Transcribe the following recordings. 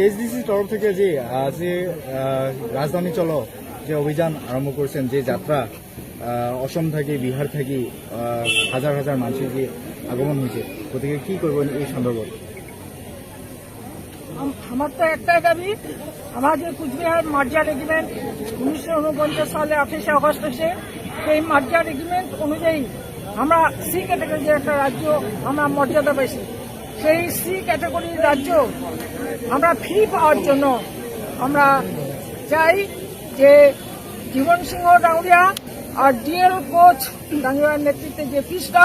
কেএসডিসির তরফ থেকে যে যে রাজধানী চলো, যে অভিযান আরম্ভ করছেন, যে যাত্রা অসম থাকি, বিহার থাকি হাজার হাজার মানুষের যে আগমন হয়েছে, গতিকে কি করবেন এই সন্দর্ভত? আম- আমার তো একটাই দাবি, আমার যে কুচবিহার মার্জার এগ্রিমেন্ট উনিশশো উনপঞ্চাশ সালে আঠাশে অগস্ট এসে, সেই মার্জার এগ্রিমেন্ট অনুযায়ী আমরা সি ক্যাটাগরির একটা রাজ্য আমরা মর্যাদা পেয়েছি সেই সি ক্যাটাগরির রাজ্য আমরা ফি পাওয়ার জন্য আমরা চাই যে জীবন সিংহ ডাঙ্গুরিয়া আর ডিএল কোচ ডাঙ্গুরিয়ার নেতৃত্বে যে ফিসটা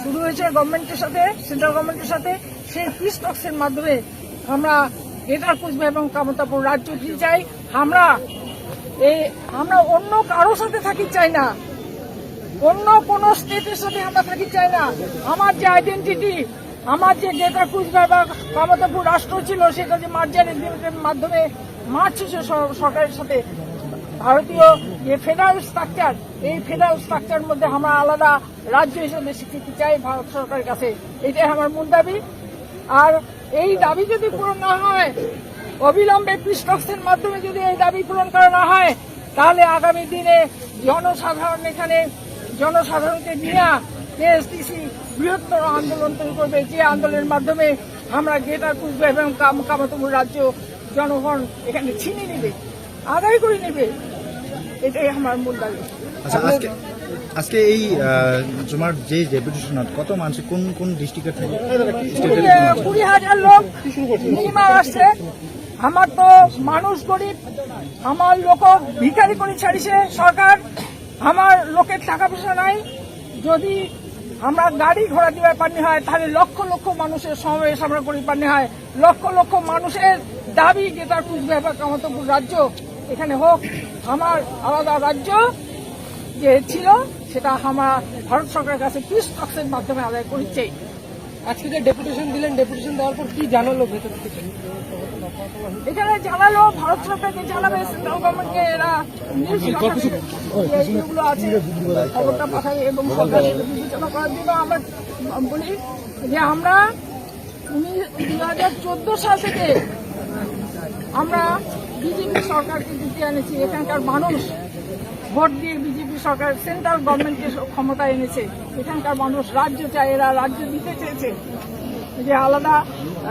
শুরু হয়েছে গভর্নমেন্টের সাথে সেন্ট্রাল গভর্নমেন্টের সাথে, সেই পিস টক্সের মাধ্যমে আমরা গ্রেটার কুচবিহার এবং কামতাপুর রাজ্য দিতে চাই? আমরা এই আমরা অন্য কারোর সাথে থাকি চাই না। অন্য কোন স্টেটের সাথে আমরা থাকি চাই না। আমার যে আইডেন্টিটি আমার যে গ্রেটার কুচবিহার বা কামতাপুর রাষ্ট্র ছিল, সেটা যে মার্জার এগ্রিমেন্টের মাধ্যমে মার্চ হয়েছে সরকারের সাথে। ভারতীয় যে ফেডারেল স্ট্রাকচার এই ফেডারেল স্ট্রাকচার মধ্যে আমরা আলাদা রাজ্য হিসেবে স্বীকৃতি চাই ভারত সরকারের কাছে। এটাই আমার মূল দাবি। আর এই দাবি যদি পূরণ না হয়, অবিলম্বে পৃষ্ঠের মাধ্যমে যদি এই দাবি পূরণ করা না হয়, তাহলে আগামী দিনে জনসাধারণ এখানে, জনসাধারণকে নিয়ে কেএসটিসি বৃহত্তর আন্দোলন তৈরি করবে। যে আন্দোলনের মাধ্যমে আমরা গ্রেটার কুচবিহার এবং কাম- কামাতপুর রাজ্য জনগণ এখানে ছিনিয়ে নেবে আদায় করে নেবে। এটাই আমার মূল দাবি। আচ্ছা আজকে এই তোমার যে ডেপুটেশন কত মানুষ কোন কোন ডিস্ট্রিক্টের থেকে? কুড়ি কুড়ি হাজার লোক মিনিমাম আসছে। আমার তো মানুষ গরিব আমার লোক ভিখারি করে ছাড়িছে সরকার। আমার লোকের টাকা পয়সা নাই। যদি আমরা গাড়ি ঘোড়া দিবার পানি হয় তাহলে লক্ষ লক্ষ মানুষের সমাবেশ আমরা করি পানি হয় লক্ষ লক্ষ মানুষের দাবি যেটা কুচবিহার কামতপুর রাজ্য, এখানে হোক, আমার আলাদা রাজ্য যে ছিল, সেটা আমরা ভারত সরকারের কাছে পিস টক্সের মাধ্যমে আদায় করছে। আজকে যে ডেপুটেশন দিলেন ডেপুটেশন দেওয়ার পর কি জানালো ভেতর থেকে? এখানে জানালো ভারত সরকারকে জানাবে সেন্ট্রাল গভর্নমেন্টকে এরা ইয়েগুলো আছে খবরটা পাঠাবে এবং সরকার সেটা বিবেচনা করার জন্য আমরা বলি যে আমরা দুই হাজার চোদ্দ সাল থেকে আমরা বিজেপি সরকারকে দিতে এনেছি। এখানকার মানুষ ভোট দিয়ে সরকার সেন্ট্রাল গভর্নমেন্টকে ক্ষমতা এনেছে এখানকার মানুষ রাজ্য চায় এরা রাজ্য দিতে চেয়েছে যে আলাদা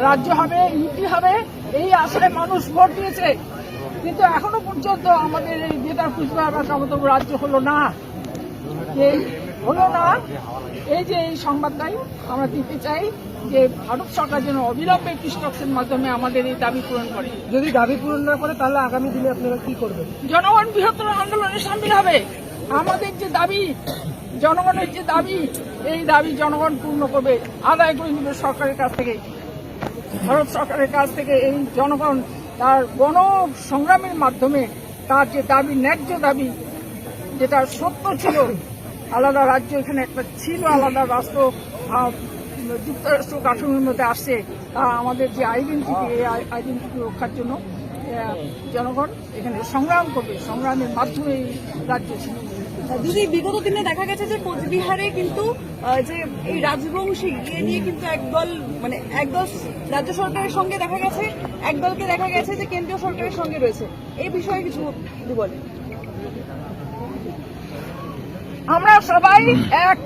রাজ্য হবে ইউপি হবে এই আশায় মানুষ ভোট দিয়েছে। কিন্তু এখনও পর্যন্ত আমাদের এই বেতার কুচবিহার বা কামতপুর রাজ্য হলো না। এই হলো না। এই যে এই সংবাদটাই আমরা দিতে চাই যে ভারত সরকার যেন অবিলম্বে কৃষকের মাধ্যমে আমাদের এই দাবি পূরণ করে। যদি দাবি পূরণ না করে তাহলে আগামী দিনে আপনারা কি করবেন? জনগণ বৃহত্তর আন্দোলনে সামিল হবে। আমাদের যে দাবি, জনগণের যে দাবি, এই দাবি জনগণ পূর্ণ করবে। আদায় করে নেবে সরকারের কাছ থেকে। ভারত সরকারের কাছ থেকে এই জনগণ তার গণ সংগ্রামের মাধ্যমে তার যে দাবি, ন্যায্য দাবি, যেটা সত্য ছিল, আলাদা রাজ্য এখানে একটা ছিল, আলাদা রাষ্ট্র যুক্তরাষ্ট্র কাঠামোর মধ্যে আসছে, তা আমাদের যে আইডেন্টিটি এই আইডেন্টিটি রক্ষার জন্য জনগণ এখানে সংগ্রাম করবে সংগ্রামের মাধ্যমে এই রাজ্য ছিল দিদি বিগত দিনে দেখা গেছে যে কোচবিহারে কিন্তু যে এই রাজবংশী ইয়ে নিয়ে কিন্তু একদল মানে একদল রাজ্য সরকারের সঙ্গে দেখা গেছে একদলকে দেখা গেছে যে কেন্দ্রীয় সরকারের সঙ্গে রয়েছে। এই বিষয়ে কিছু যদি বলেন। আমরা সবাই এক।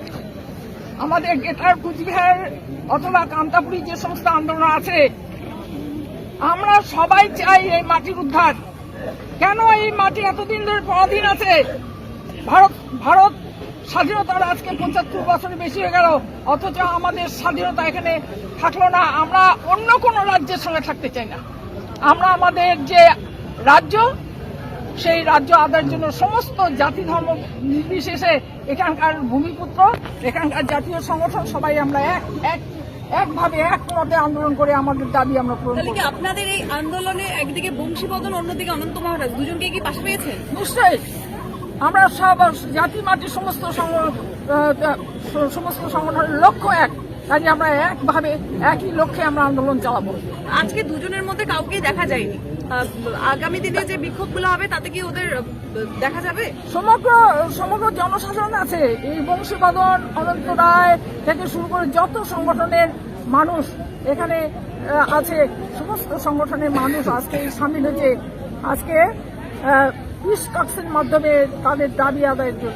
আমাদের গেটার কুচবিহার অথবা কান্তাপুরী যে সমস্ত আন্দোলন আছে আমরা সবাই চাই এই মাটির উদ্ধার। কেন এই মাটি এতদিন ধরে পরাধীন আছে? ভারত ভারত স্বাধীনতার আজকে পঁচাত্তর বছর বেশি হয়ে গেল, অথচ আমাদের স্বাধীনতা এখানে থাকল না। আমরা অন্য কোনো রাজ্যের সঙ্গে থাকতে চাই না। আমরা আমাদের যে রাজ্য, সেই রাজ্য আদায়ের জন্য সমস্ত জাতি ধর্ম নির্বিশেষে এখানকার ভূমিপুত্র, এখানকার জাতীয় সংগঠন, সবাই আমরা এক এক একভাবে এক মতে আন্দোলন করে আমাদের দাবি আমরা পূরণ করি করব। আপনাদের এই আন্দোলনে একদিকে বংশীবদন অন্যদিকে অনন্ত মহারাজ দুজনকে কি পাশে পেয়েছেন নিশ্চয়ই। আমরা সব জাতি মাটির সমস্ত সমস্ত সংগঠনের লক্ষ্য এক। কাজে আমরা একভাবে একই লক্ষ্যে আমরা আন্দোলন চালাবো। আজকে দুজনের মধ্যে কাউকে দেখা যায়নি। আগামী দিনে যে বিক্ষোভগুলো হবে, তাতে কি ওদের দেখা যাবে? সমগ্র সমগ্র জনসাধারণ আছে। এই বংশীবাদন অনন্ত রায় থেকে শুরু করে যত সংগঠনের মানুষ এখানে আছে, সমস্ত সংগঠনের মানুষ আজকে সামিল হয়েছে। আজকে পিস কাক্সের মাধ্যমে তাদের দাবি আদায়ের জন্য।